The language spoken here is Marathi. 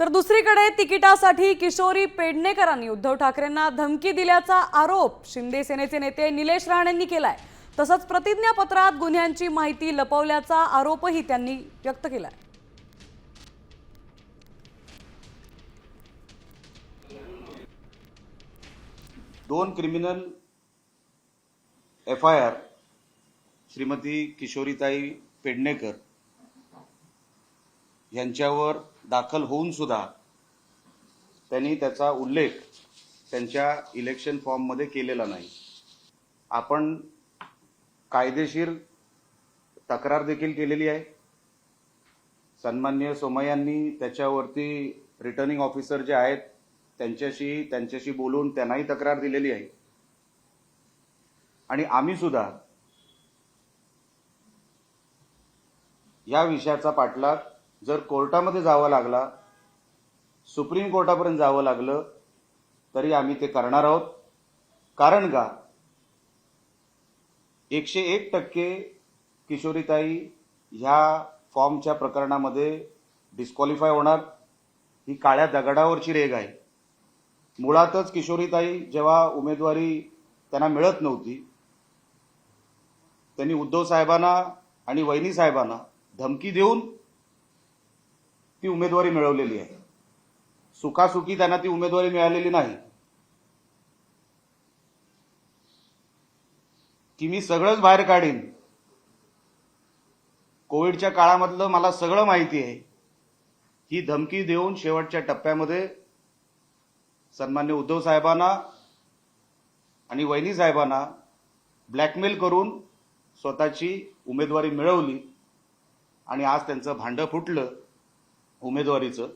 तर दुसरीकडे तिकिटासाठी किशोरी पेडणेकरांनी उद्धव ठाकरेंना धमकी दिल्याचा आरोप शिंदे सेनेचे नेते निलेश राणेंनी केलाय. तसंच प्रतिज्ञापत्रात गुन्ह्यांची माहिती लपवल्याचा आरोपही त्यांनी व्यक्त केलाय. दोन criminal F I R Shrimati किशोरीताई पेडणेकर यांच्यावर दाखल होऊन सुद्धा त्यांनी त्याचा उल्लेख त्यांच्या इलेक्शन फॉर्ममध्ये केलेला नाही. आपण कायदेशीर तक्रार देखील केलेली आहे. सन्मान्य सोमय्यांनी त्याच्यावरती रिटर्निंग ऑफिसर जे आहेत त्यांच्याशी त्यांच्याशी बोलून त्यांनाही तक्रार दिलेली आहे. आणि आम्ही सुद्धा या विषयाचा पाठलाग जर कोर्टामध्ये जावं लागला सुप्रीम कोर्टापर्यंत जावं लागलं तरी आम्ही ते करणार आहोत. कारण का? एकशे एक टक्के किशोरीताई ह्या फॉर्मच्या प्रकरणामध्ये डिस्क्वालिफाय होणार. ही काळ्या दगडावरची रेग आहे. मुळातच किशोरीताई जेव्हा उमेदवारी त्यांना मिळत नव्हती त्यांनी उद्धव साहेबांना आणि वहिनी साहेबांना धमकी देऊन ती उमेदवारी मिळवलेली आहे. सुखासुखी त्यांना ती उमेदवारी मिळालेली नाही. की मी सगळंच बाहेर काढीन. कोविडच्या काळामधलं मला सगळं माहिती आहे. ही धमकी देऊन शेवटच्या टप्प्यामध्ये सन्मान्य उद्धव साहेबांना आणि वहिनी साहेबांना ब्लॅकमेल करून स्वतःची उमेदवारी मिळवली आणि आज त्यांचं भांडं फुटलं. उमेदवारीचं.